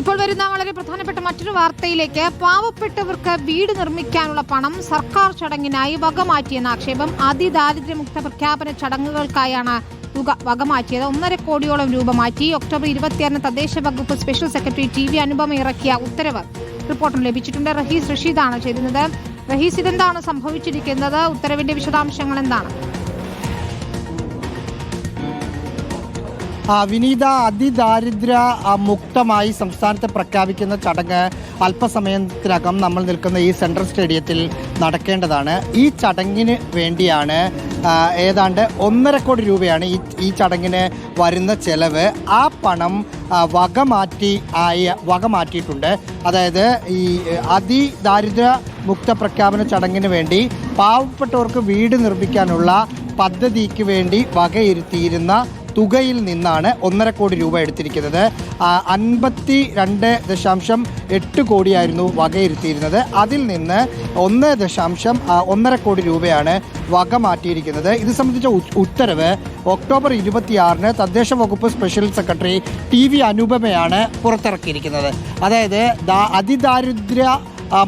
ഇപ്പോൾ വരുന്ന വളരെ പ്രധാനപ്പെട്ട മറ്റൊരു വാർത്തയിലേക്ക്. പാവപ്പെട്ടവർക്ക് വീട് നിർമ്മിക്കാനുള്ള പണം സർക്കാർ ചടങ്ങിനായി വകമാറ്റിയെന്ന ആക്ഷേപം അതിദാരിദ്ര്യമുക്ത പ്രഖ്യാപന ചടങ്ങുകൾക്കായാണ് തുക വക വകമാറ്റിയത് ഒന്നര കോടിയോളം രൂപ മാറ്റി ഒക്ടോബർ ഇരുപത്തിയാറിന് തദ്ദേശ വകുപ്പ് special secretary T V Anupama ഇറക്കിയ ഉത്തരവ് റിപ്പോർട്ടും ലഭിച്ചിട്ടുണ്ട്. റഹീസ് റഷീദാണ് ചെയ്യുന്നത് റഹീസ് ഇതെന്താണ് സംഭവിച്ചിരിക്കുന്നത്? ഉത്തരവിന്റെ വിശദാംശങ്ങൾ എന്താണ്? വിനീത അതിദാരിദ്ര്യ മുക്തമായി സംസ്ഥാനത്തെ പ്രഖ്യാപിക്കുന്ന ചടങ്ങ് അല്പസമയത്തിനകം നമ്മൾ നിൽക്കുന്ന ഈ സെൻട്രൽ സ്റ്റേഡിയത്തിൽ നടക്കേണ്ടതാണ്. ഈ ചടങ്ങിന് വേണ്ടിയാണ് ഏതാണ്ട് ഒന്നര കോടി രൂപയാണ് ഈ ഈ ചടങ്ങിന് വരുന്ന ചെലവ്. ആ പണം ആ, വകമാറ്റി ആയി വകമാറ്റിയിട്ടുണ്ട്. അതായത് ഈ അതിദാരിദ്ര്യ മുക്ത പ്രഖ്യാപന ചടങ്ങിന് വേണ്ടി പാവപ്പെട്ടവർക്ക് വീട് നിർമ്മിക്കാനുള്ള പദ്ധതിക്ക് വേണ്ടി വകയിരുത്തിയിരുന്ന തുകയിൽ നിന്നാണ് ഒന്നര കോടി രൂപ എടുത്തിരിക്കുന്നത്. അൻപത്തി രണ്ട് ദശാംശം എട്ട് കോടിയായിരുന്നു വകയിരുത്തിയിരുന്നത്. അതിൽ നിന്ന് ഒന്ന് ദശാംശം ഒന്നര കോടി രൂപയാണ് വക മാറ്റിയിരിക്കുന്നത്. ഇത് സംബന്ധിച്ച ഉത്തരവ് ഒക്ടോബർ ഇരുപത്തിയാറിന് തദ്ദേശ വകുപ്പ് സ്പെഷ്യൽ സെക്രട്ടറി ടി വി അനുപമയാണ് പുറത്തിറക്കിയിരിക്കുന്നത്. അതായത് അതിദാരിദ്ര്യ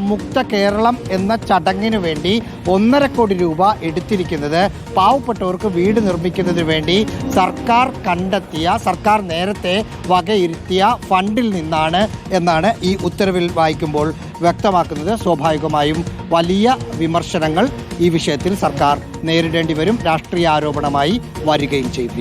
മുക്ത കേരളം എന്ന ചടങ്ങിന് വേണ്ടി ഒന്നര കോടി രൂപ എടുത്തിരിക്കുന്നത് പാവപ്പെട്ടവർക്ക് വീട് നിർമ്മിക്കുന്നതിന് വേണ്ടി സർക്കാർ കണ്ടെത്തിയ സർക്കാർ നേരത്തെ വകയിരുത്തിയ ഫണ്ടിൽ നിന്നാണ് എന്നാണ് ഈ ഉത്തരവിൽ വായിക്കുമ്പോൾ വ്യക്തമാക്കുന്നത്. സ്വാഭാവികമായും വലിയ വിമർശനങ്ങൾ ഈ വിഷയത്തിൽ സർക്കാർ നേരിടേണ്ടി വരും. രാഷ്ട്രീയ ആരോപണമായി വരികയും ചെയ്യും